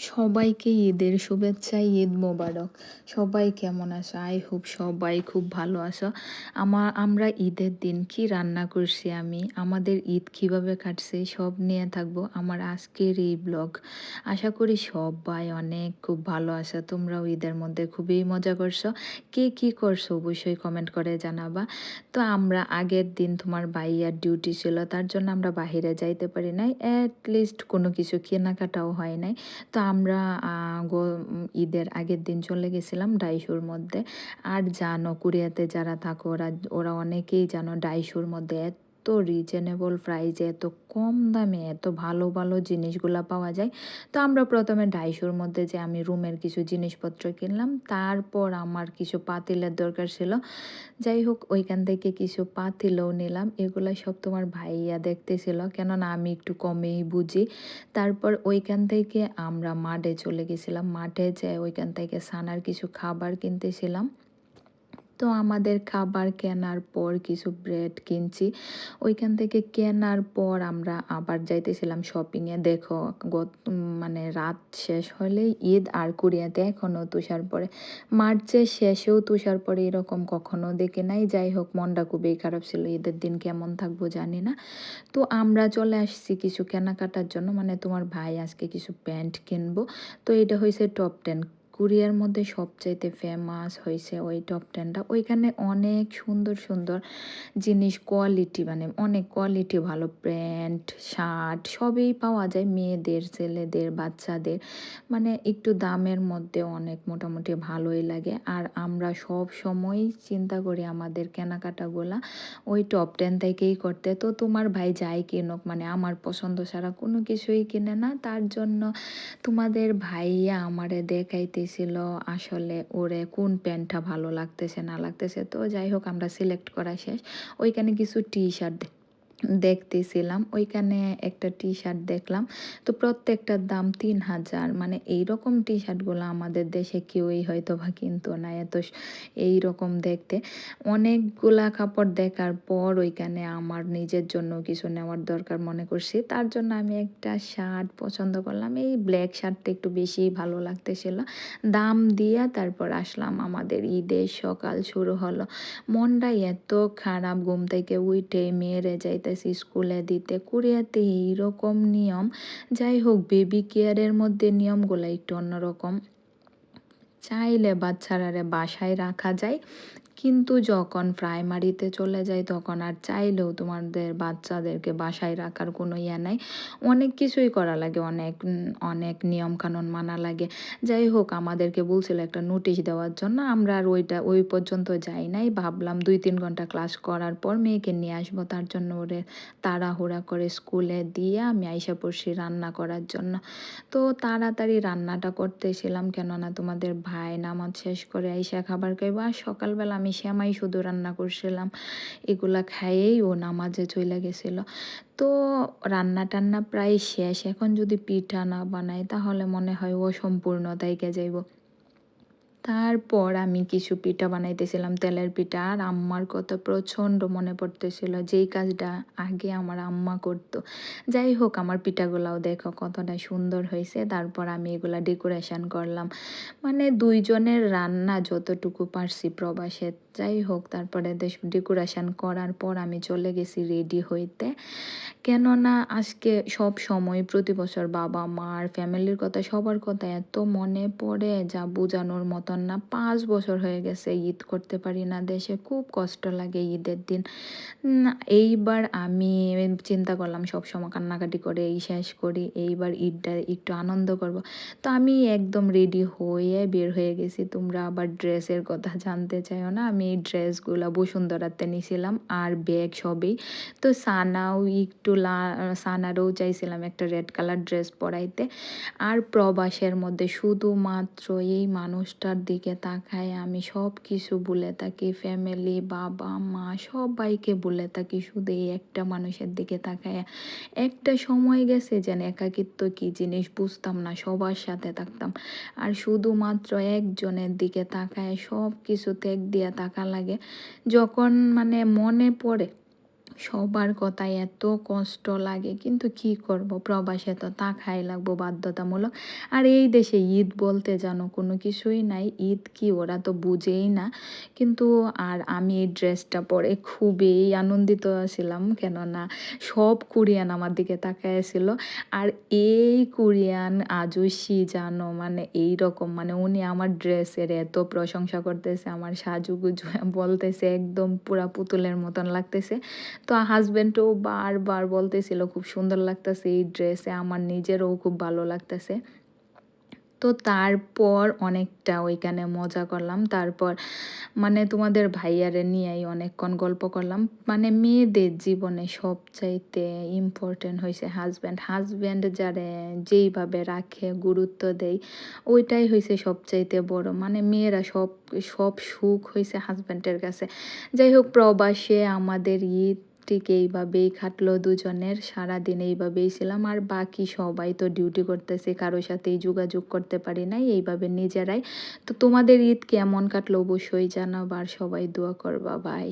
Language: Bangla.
সবাইকে ঈদের শুভেচ্ছা, ঈদ মোবারক। সবাই কেমন আছো? আই হোপ সবাই খুব ভালো আছো। আমার আমরা ঈদের দিন কি রান্না করছি আমি? আমাদের ঈদ কীভাবে কাটছে? সব নিয়ে থাকব আমার আজকের এই ব্লগ। আশা করি সবাই অনেক খুব ভালো আছো। তোমরাও ঈদের মধ্যে খুবই মজা করছ। কে কি করছ অবশ্যই কমেন্ট করে জানাবা। তো আমরা আগের দিন তোমার ভাইয়ার ডিউটি ছিল, তার জন্য আমরা বাহিরে যাইতে পারি নাই। অ্যাটলিস্ট কোনো কিছু কেনাকাটাও হয় নাই। তো আমরা ঈদের আগের দিন চলে গেছিলাম ডাইশুর মধ্যে। আর জানো, কুরিয়াতে যারা থাকো ওরা ওরা অনেকেই জানো ডাইশুর মধ্যে এত রিজনেবল প্রাইজে এত কম দামে এত ভালো ভালো জিনিসগুলো পাওয়া যায়। তো আমরা প্রথমে ডাইশোর মধ্যে যে আমি রুমের কিছু জিনিসপত্র কিনলাম, তারপর আমার কিছু পাতিলের দরকার ছিল। যাই হোক, ওইখান থেকে কিছু পাতিলও নিলাম। এগুলো সব তোমার ভাইয়া দেখতেছিল, কেননা আমি একটু কমেই বুঝি। তারপর ওইখান থেকে আমরা মাঠে চলে গেছিলাম। মাঠে যে ওইখান থেকে সানার কিছু খাবার কিনতেছিলাম। তো আমাদের খাবার কেনার পর কিছু ব্রেড কিনছি। ওইখান থেকে কেনার পর আমরা আবার যাইতেছিলাম শপিংয়ে দেখো, গত মানে রাত শেষ হলেই ঈদ আর কুরিয়াতে এখনও তুষার পরে মার্চের শেষেও তুষার পরে এরকম কখনো দেখে নাই। যাই হোক, মনটা খুবই খারাপ ছিল। ঈদের দিন কেমন থাকব জানি না। তো আমরা চলে আসছি কিছু কেনাকাটার জন্য। মানে তোমার ভাই আজকে কিছু প্যান্ট কিনবো। তো এটা হয়েছে টপ টেন কুরিয়ার মধ্যে সবচাইতে ফেমাস হয়েছে ওই টপ টেনটা ওইখানে অনেক সুন্দর সুন্দর জিনিস কোয়ালিটি মানে অনেক কোয়ালিটি ভালো প্যান্ট, শার্ট সবই পাওয়া যায় মেয়েদের, ছেলেদের, বাচ্চাদের। মানে একটু দামের মধ্যে অনেক মোটামুটি ভালোই লাগে। আর আমরা সব সময় চিন্তা করি আমাদের কেনাকাটাগুলা ওই টপ টেন থেকেই করতে। তো তোমার ভাই যাই কিনুক মানে আমার পছন্দ ছাড়া কোনো কিছুই কিনে না। তার জন্য তোমাদের ভাইয়া আমারে দেখাইতে ছিল আসলে ওরে কোন প্যান্টটা ভালো লাগতেছে, না লাগতেছে, তো যাই হোক আমরা সিলেক্ট করা শেষ। ওইখানে কিছু টি শার্ট দেখতেছিলাম। ওইখানে একটা টি শার্ট দেখলাম। তো প্রত্যেকটার দাম তিন হাজার। মানে এইরকম টি শার্টগুলো আমাদের দেশে কেউই হয়তো বা কিনতো না। এত এইরকম দেখতে। অনেকগুলা কাপড় দেখার পর ওইখানে আমার নিজের জন্য কিছু নেওয়ার দরকার মনে করছি। তার জন্য আমি একটা শার্ট পছন্দ করলাম। এই ব্ল্যাক শার্টটা একটু বেশি ভালো লাগতেছিল। দাম দিয়া তারপর আসলাম আমাদের ঈদের সকাল শুরু হলো। মনটাই এত খারাপ, ঘুম থেকে উঠে মেয়েরে যাইতে পারতেছি স্কুলে দিতে কুড়িয়াতে এইরকম নিয়ম। যাই হোক বেবি কেয়ারের মধ্যে নিয়মগুলো একটু অন্যরকম। চাইলে বাচ্চারারে বাসায় রাখা যায়। কিন্তু যখন প্রাইমারিতে চলে যায় তখন আর চাইলেও তোমাদের বাচ্চাদেরকে বাসায় রাখার কোনো ইয়ে নাই। অনেক কিছুই করা লাগে, অনেক অনেক নিয়মকানুন মানা লাগে। যাই হোক, আমাদেরকে বলছিল একটা নোটিশ দেওয়ার জন্য। আমরা আর ওইটা, ওই পর্যন্ত যাই নাই। ভাবলাম দুই তিন ঘণ্টা ক্লাস করার পর মেয়েকে নিয়ে আসব। তার জন্য ওরে তাড়াহুড়া করে স্কুলে দিয়ে আমি আইসা পড়ছি রান্না করার জন্য। তো তাড়াতাড়ি রান্নাটা করতেছিলাম। কেননা তোমাদের ভাই নামাজ শেষ করে আইসা খাবার খাইব। আর সকালবেলা আমি শ্যামাই শুধু রান্না করছিলাম। এগুলা খাইয়েই ও নামাজে চলে গেছিল। তো রান্না টান্না প্রায় শেষ। এখন যদি পিঠা না বানাই, তাহলে মনে হয় ও সম্পূর্ণতাইকে যাইব। তারপর আমি কিছু পিঠা বানাইতেছিলাম, তেলের পিঠা। আর আম্মার কথা প্রচণ্ড মনে পড়তেছিল যেই কাজটা আগে আমার আম্মা করতো। যাই হোক, আমার পিঠাগুলাও দেখো কতটা সুন্দর হয়েছে। তারপর আমি এগুলা ডেকোরেশন করলাম। মানে দুইজনের রান্না যতটুকু পারছি প্রবাসে। যাই হোক, তারপরে ডেকোরেশন করার পর আমি চলে গেছি রেডি হইতে। কেননা আজকে সব সময় প্রতি বছর বাবা মার ফ্যামিলির কথা সবার কথা এত মনে পড়ে যা বোঝানোর মতন না। পাঁচ বছর হয়ে গেছে ঈদ করতে পারি না। দেশে খুব কষ্ট লাগে ঈদের দিন। এইবার আমি চিন্তা করলাম, সব সময় কান্নাকাটি করে, এই শেষ করি, এইবার ঈদটা একটু আনন্দ করব। তো আমি একদম রেডি হয়ে বের হয়ে গেছি। তোমরা আবার ড্রেসের কথা জানতে চাইও না, আমি এই ড্রেসগুলো বসুন্ধরাতে নিয়েছিলাম আর ব্যাগ সবই। তো সানাও একটু সানারও চাইছিলাম একটা রেড কালার ড্রেস পরাইতে। আর প্রবাসের মধ্যে শুধুমাত্র এই মানুষটার দিকে তাকায়, আমি সব কিছু ভুলে থাকি। ফ্যামিলি বাবা, মা, সবাইকে ভুলে থাকি, শুধু এই একটা মানুষের দিকে তাকায়। একটা সময় গেছে যেন একাকিত্ব কি জিনিস বুঝতাম না, সবার সাথে থাকতাম। আর শুধুমাত্র একজনের দিকে তাকায় সব কিছু ত্যাগ দিয়ে তাকা লাগে। যখন মানে মনে পড়ে সবার কথায় এত কষ্ট লাগে, কিন্তু কি করব? প্রবাসে তো তা খাই লাগবো বাধ্যতামূলক। আর এই দেশে ঈদ বলতে জানো কোনো কিছুই নাই, ঈদ কি ওরা তো বুঝেই না। কিন্তু আর আমি এই ড্রেসটা পরে খুবই আনন্দিত ছিলাম, কেননা সব কোরিয়ান আমার দিকে তাকাইছিল। আর এই কোরিয়ান আজুসি জানো মানে এই রকম মানে উনি আমার ড্রেসের এত প্রশংসা করতেছে, আমার সাজুগুজু বলতেছে, একদম পুরা পুতুলের মতন লাগতেছে। তো হাজব্যান্ডও বারবার বলতেছিল, খুব সুন্দর লাগতেছে এই ড্রেসে আমার নিজেরও খুব ভালো লাগতেছে। তো তারপর অনেকটা ওইখানে মজা করলাম। তারপর মানে তোমাদের ভাইয়ারে নিয়েই অনেকক্ষণ গল্প করলাম। মানে মেয়েদের জীবনে সবচাইতে ইম্পর্টেন্ট হয়েছে হাজব্যান্ড হাজব্যান্ড যারে যেইভাবে রাখে, গুরুত্ব দেয়, ওইটাই হয়েছে সবচাইতে বড়। মানে মেয়েরা সব সব সুখ হয়েছে হাজব্যান্ডের কাছে। যাই হোক, প্রবাসে আমাদের ঈদ ঠিক এইভাবেই খাটলো দুজনের, সারাদিন এইভাবেই ছিলাম। আর বাকি সবাই তো ডিউটি করতেছে, কারোর সাথেই যোগাযোগ করতে পারি নাই, এইভাবে নিজেরাই। তো তোমাদের ঈদ কেমন কাটলো অবশ্যই জানাব আর সবাই দোয়া করবা বাই